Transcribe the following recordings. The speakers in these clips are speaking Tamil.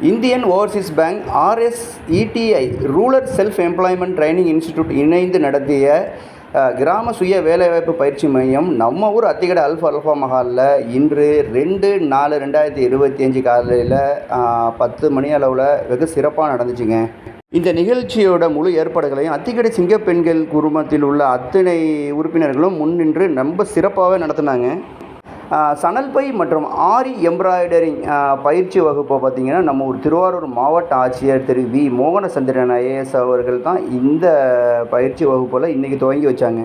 Indian Overseas Bank RSETI rural self employment training institute இணைந்து நடத்திய கிராம சுய வேலைவாய்ப்பு பயிற்சி மையம் நம்ம ஊர் அத்திகடை அல்ஃபா அல்ஃபா மஹாலில் இன்று ரெண்டு நாலு ரெண்டாயிரத்தி இருபத்தி அஞ்சு காலையில் பத்து மணி அளவில் வெகு சிறப்பாக நடந்துச்சுங்க. இந்த நிகழ்ச்சியோட முழு ஏற்பாடுகளையும் அத்திக்கடை சிங்க பெண்கள் குழுமத்தில் உள்ள அத்தனை உறுப்பினர்களும் முன்னின்று ரொம்ப சிறப்பாகவே நடத்தினாங்க. சணல் பை மற்றும் ஆரி எம்ப்ராய்டரிங் பயிற்சி வகுப்பை பார்த்திங்கன்னா நம்ம ஒரு திருவாரூர் மாவட்ட ஆட்சியர் திரு வி. மோகனசந்திரன் ஐஏஎஸ் அவர்கள் தான் இந்த பயிற்சி வகுப்பில் இன்றைக்கி துவங்கி வச்சாங்க.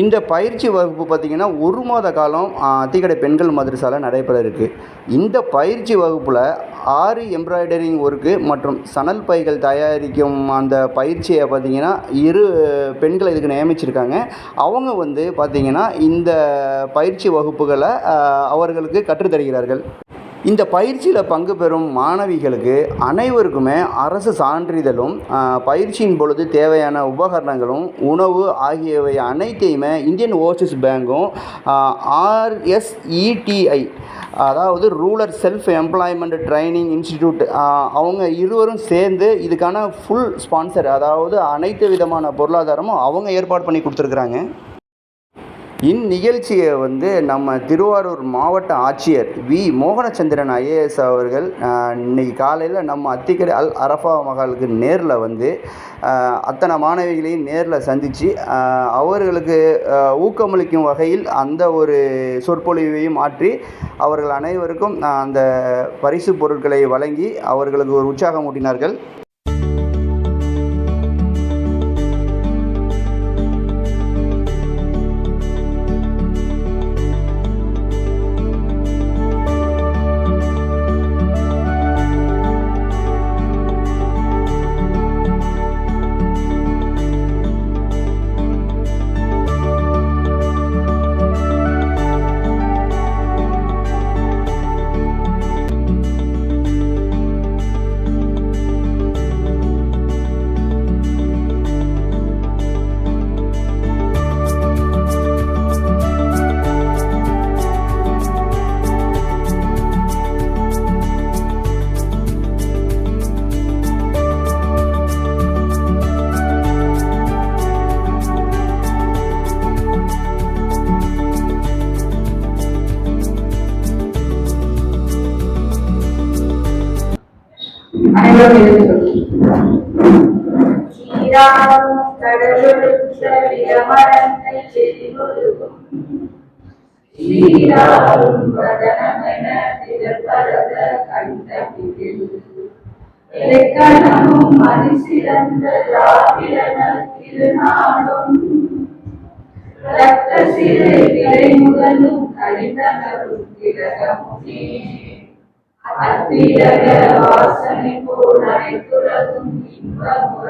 இந்த பயிற்சி வகுப்பு பார்த்திங்கன்னா ஒரு மாத காலம் அத்திக்கடை பெண்கள் மதரசால நடைபெற இருக்குது இந்த பயிற்சி வகுப்பில் ஆறு எம்ப்ராய்டரிங் ஒர்க்கு மற்றும் சணல் பைகள் தயாரிக்கும் அந்த பயிற்சியை பார்த்திங்கன்னா இரு பெண்களை இதுக்கு நியமிச்சிருக்காங்க. அவங்க வந்து பார்த்திங்கன்னா இந்த பயிற்சி வகுப்புகளை அவர்களுக்கு கற்றுத்தருகிறார்கள். இந்த பயிற்சியில் பங்கு பெறும் மாணவிகளுக்கு அனைவருக்குமே அரசு சான்றிதழும் பயிற்சியின் பொழுது தேவையான உபகரணங்களும் உணவு ஆகியவை அனைத்தையுமே இந்தியன் ஓவர்சீஸ் பேங்கும் ஆர்எஸ்இடிஐ அதாவது rural self employment training institute அவங்க இருவரும் சேர்ந்து இதுக்கான ஃபுல் ஸ்பான்சர் அதாவது அனைத்து விதமான பொருளாதாரமும் அவங்க ஏற்பாடு பண்ணி கொடுத்துருக்குறாங்க. இந்நிகழ்ச்சியை வந்து நம்ம திருவாரூர் மாவட்ட ஆட்சியர் வி. மோகனச்சந்திரன் ஐஏஎஸ் அவர்கள் இன்னைக்கு காலையில் நம்ம அத்திக்கடை அல் அரஃபா மகாலுக்கு நேரில் வந்து அத்தனை மாணவிகளையும் நேரில் சந்தித்து அவர்களுக்கு ஊக்கமளிக்கும் வகையில் அந்த ஒரு சொற்பொழிவையும் ஆற்றி அவர்கள் அனைவருக்கும் அந்த பரிசு பொருட்களை வழங்கி அவர்களுக்கு ஒரு உற்சாகம் ஊட்டினார்கள். அனைவரும் ஈராம் கடலுடுத்த விரமரத்தை செறிவொழுகும் ஈராரும் வதனமென திகழ்பரத கண்டபிடில் இலக்கணமும் மதிசிறந்த திராவிடன திருநாடும் ரத்த சிறை விலை முதலும் கழிந்தனரும் திலகமுனே அத்திரக வாசனை போல் அனைத்துலகும் இன்பமுற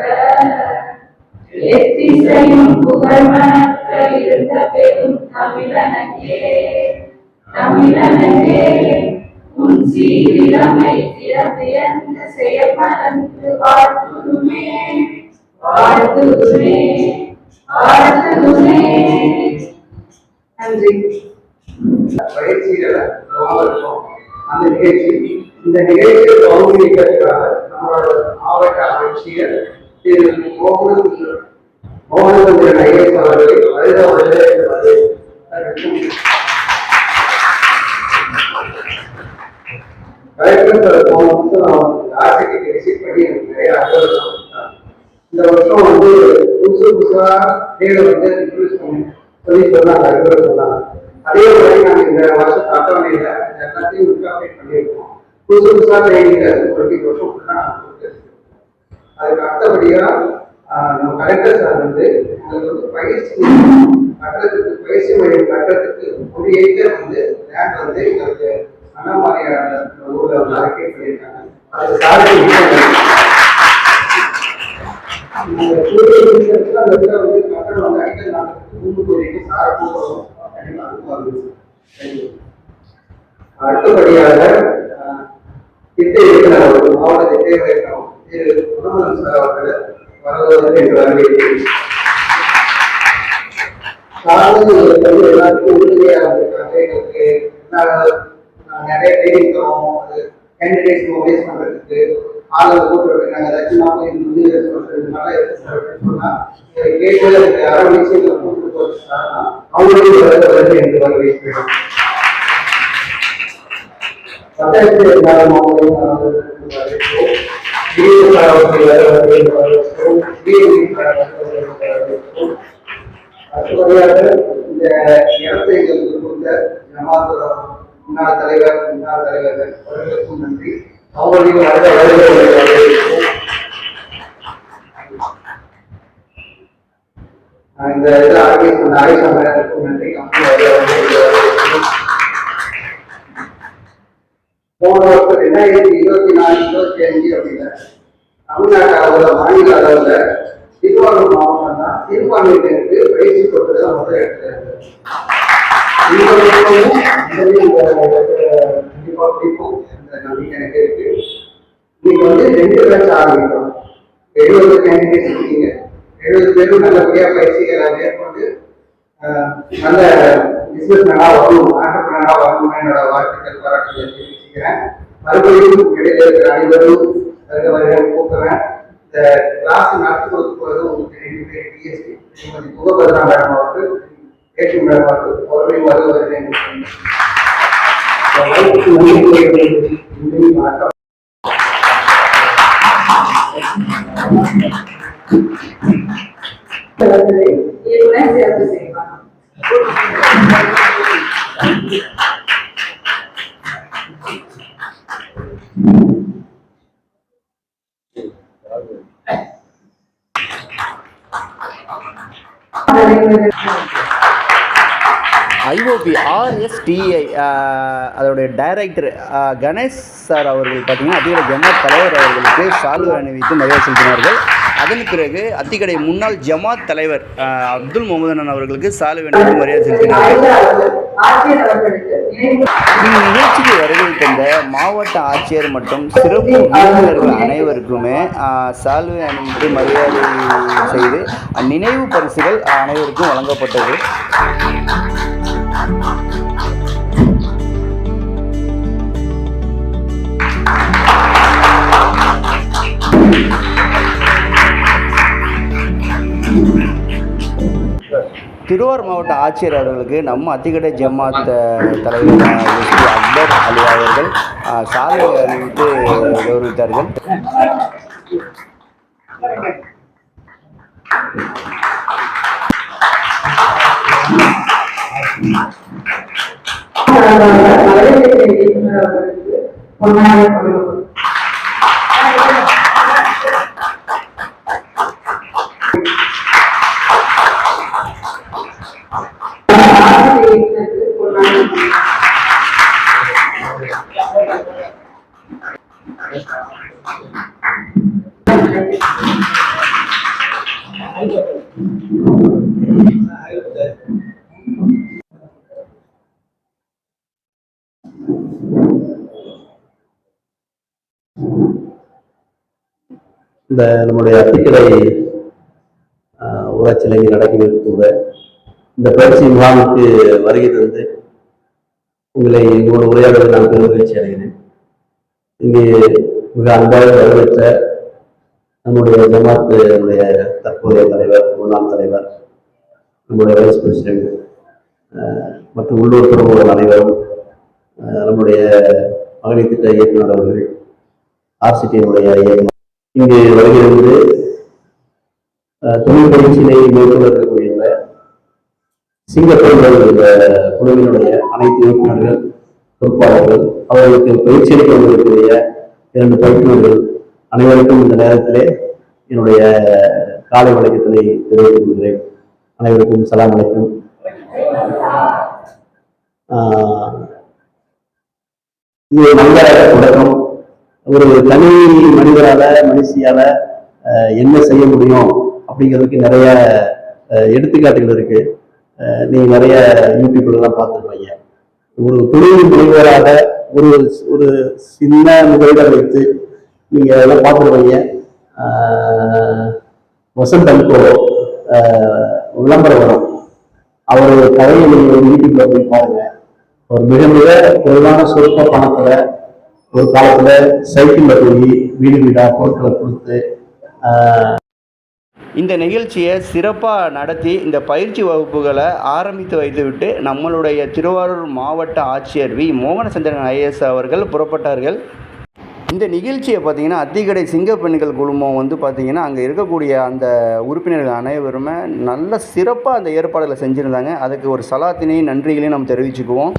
எத்திசையும் புகழ் இருந்த பெரும் தமிழனக்கே தமிழனக்கே உன் சீரிழமை திறமையந்த வாழ்த்துமே வாழ்த்துமே வாழ்த்துமே நன்றி. பயிற்சிகளை இருக்கும் அந்த நிகழ்ச்சி இந்த நிகழ்ச்சியை கௌரவிக்கிறதுக்காக நம்மளோட மாவட்ட ஆட்சியர் திரு மோகன் மோகனச்சந்திரன் ஐஎஸ் அவர்களை வருக வருக கலெக்டர் நான் விசிட் பண்ணி எனக்கு நிறைய அனுபவம் இந்த வருஷம் வந்து புதுசு புதுசா பேரை வந்து பண்ணி சொல்லி சொன்னாங்க சொன்னாங்க. அதே மாதிரி இந்த வருஷம் அட்டவணையில எல்லாத்தையும் பண்ணியிருக்கோம். புதுசு புதுசாக ட்ரைனிங் டுவெண்ட்டி வருஷம் அதுக்கு அடுத்தபடியா நம்ம கலெக்டர் சார் வந்து உங்களுக்கு வந்து பயிற்சி கட்டுறதுக்கு பயிற்சி மையம் கட்டுறதுக்கு ஒரு ஏக்கர் வந்து லேண்ட் வந்து எங்களுக்கு அண்ணாமலையான வந்து பண்ணியிருக்காங்க. அது அந்த வந்து கட்டணம் வந்து அடிக்கல் நாட்டுக்கு மூணு அதுக்கும் அது அடுத்தபடியாக அஹ், திட்ட இயக்குனர் ஒரு மாவட்ட திட்ட இயக்குனர் திரு. குணமலன் சார் அவர்கள் வரவதற்கு என்று வரவேற்கிறேன். சாதனை வந்து எல்லாத்துக்கும் உறுதுணையாக இருந்திருக்காங்க எங்களுக்கு நாங்கள் நிறைய ட்ரைனிங் தரோம் அது கேண்டிடேட்ஸ் மொபைல் பண்ணுறதுக்கு ஆளுநர் கூப்பிட்டு நாங்கள் ஏதாச்சும் போய் இந்த சொல்றது நல்லா இருக்கு சார் அப்படின்னு சொன்னா இதை கேட்டு அதுக்கு அரவணைச்சு கூப்பிட்டு போச்சு போச்சுன்னா அவங்களுடைய என்று வரவேற்கிறோம் வருவதை வரவேற்கிறோம் அடுத்தபடியாக இந்த இடத்தை எங்களுக்கு கொடுத்த ஜமாத்தோட முன்னாள் தலைவர் முன்னாள் தலைவர்கள் அவர்களுக்கும் நன்றி அவர்களையும் வருட வருடங்களை இந்த இதில் ஆர்கனைஸ் பண்ண நன்றி போன வருஷம் ரெண்டாயிரத்தி இருபத்தி நாலு இருபத்தி அஞ்சு அப்படின்னா தமிழ்நாட்டு அளவில் மாநில அளவில் திருவாரூர் மாவட்டம் தான் சிறுபான்மையினருக்கு பயிற்சி கொடுத்ததான் முதல் இடத்துல இருக்கு இந்த வருஷமும் பிடிக்கும் என்ற நம்பிக்கை எனக்கு இருக்கு. இன்னைக்கு வந்து ரெண்டு பேட்ச் ஆரம்பிக்கிறோம். எழுபது கேண்டிடேட்ஸ் இருக்கீங்க எழுபது பேரும் நல்லபடியாக பயிற்சிகளை மேற்கொண்டு நல்ல பிசினஸ் மேனா வரணும் ஆண்டர்பிரினரா என்னோட வாழ்த்துக்கள் பாராட்டுகள் தெரிவிச்சுக்கிறேன் மறுபடியும் இடையில இருக்கிற அனைவரும் வருக வருக கூப்பிடுறேன். இந்த கிளாஸ் நடத்தி கொடுக்க போறது உங்களுக்கு ரெண்டு டிஎஸ்பி மேடம் அவர்கள் மேடம் அவர்கள் அவர்களையும் வருக வருக வாய்ப்புக்கு நன்றி கூறுகிறேன். நன்றி வணக்கம் அவர்களை இயக்குனர் சிறப்பு செய்வார் ஐஓபி ஆர்எஸ்டிஐ அதோடைய டைரக்டர் கணேஷ் சார் அவர்கள் பார்த்தீங்கன்னா அதிக ஜமாத் தலைவர் அவர்களுக்கு சால்வை அணிவித்து மரியாதை செலுத்தினார்கள். அதன் பிறகு அத்திக்கடை முன்னாள் ஜமாத் தலைவர் அப்துல் முகமதன் அவர்களுக்கு சாலை வேண்டும் மரியாதை செலுத்தினார். இந்நிகழ்ச்சிக்கு வருகை தந்த மாவட்ட ஆட்சியர் மற்றும் சிறப்பு விருந்தினர்கள் அனைவருக்குமே சால்வை அணிந்து மரியாதை செய்து நினைவு பரிசுகள் அனைவருக்கும் வழங்கப்பட்டது. திருவாரூர் மாவட்ட ஆட்சியர் அவர்களுக்கு நம்ம அத்திக்கடை ஜமாத் தலைவர் அக்பர் அலி அவர்கள் சாலை அணிவித்து கௌரவித்தார்கள். வரவேற்பு இந்த நம்முடைய அத்திக்கடை ஆஹ், ஊராட்சியில் இங்கே நடக்கவிருக்கின்ற இந்த பயிற்சி முகாமுக்கு வருகை தந்து உங்களை உங்களோட உரையாடலை நான் பெரும் மகிழ்ச்சி அடைகிறேன். இங்கே மிக அன்பாக வரவேற்ற நம்முடைய ஜமாத்துடைய தற்போதைய தலைவர் முன்னாள் தலைவர் நம்முடைய வைஸ் பிரசிடென்ட் மற்றும் உள்ளூர் பிரமுகர்கள் அனைவரும் நம்முடைய மகளிர் திட்ட இயக்குனர் அவர்கள் ஆர்சிடியினுடைய இயக்குனர். இங்கு வருகிறது தொழில் பயிற்சியினை மேற்கொள்ள இருக்கக்கூடிய சிங்கப்பூர் இந்த குழுவினுடைய அனைத்து இயக்குநர்கள் பொறுப்பாளர்கள் அவர்களுக்கு பயிற்சி அளிக்க இரண்டு பயிற்றுநர்கள் அனைவருக்கும் இந்த நேரத்திலே என்னுடைய காலை வணக்கத்தினை தெரிவித்துக் கொள்கிறேன். அனைவருக்கும் சலாம் வணக்கம். இது ஒரு நல்ல தொடக்கம். ஒரு தனி மனிதரால மனுஷியால என்ன செய்ய முடியும் அப்படிங்கிறதுக்கு நிறைய எடுத்துக்காட்டுகள் இருக்கு. அஹ், நீங்க நிறைய யூடியூப்லாம் பார்த்துருப்பீங்க. ஒரு தொழில் முனைவராக ஒரு ஒரு சின்ன முதலீடை வைத்து நீங்க எல்லாம் பார்த்துருப்பீங்க. வசந்த் அல்கோ விளம்பரம் வரும் அவர் கதையை நீங்க யூடியூப்ல போய் பாருங்க. ஒரு மிக மிக குறைவான சொற்ப பணத்துல ஒரு காலத்துல சைக்கிள்ல போய் வீடு வீடா பொருட்களை கொடுத்து இந்த நிகழ்ச்சியை சிறப்பாக நடத்தி இந்த பயிற்சி வகுப்புகளை ஆரம்பித்து வைத்துவிட்டு நம்மளுடைய திருவாரூர் மாவட்ட ஆட்சியர் வி. மோகனச்சந்திரன் ஐஏஎஸ் அவர்கள் புறப்பட்டார்கள். இந்த நிகழ்ச்சியை பார்த்தீங்கன்னா அத்திக்கடை சிங்க பெண்கள் குழுமம் வந்து பார்த்திங்கன்னா அங்கே இருக்கக்கூடிய அந்த உறுப்பினர்கள் அனைவருமே நல்ல சிறப்பாக அந்த ஏற்பாடுகளை செஞ்சுருந்தாங்க. அதுக்கு ஒரு சலாத்தினையும் நன்றிகளையும் நம்ம தெரிவிச்சுக்குவோம்.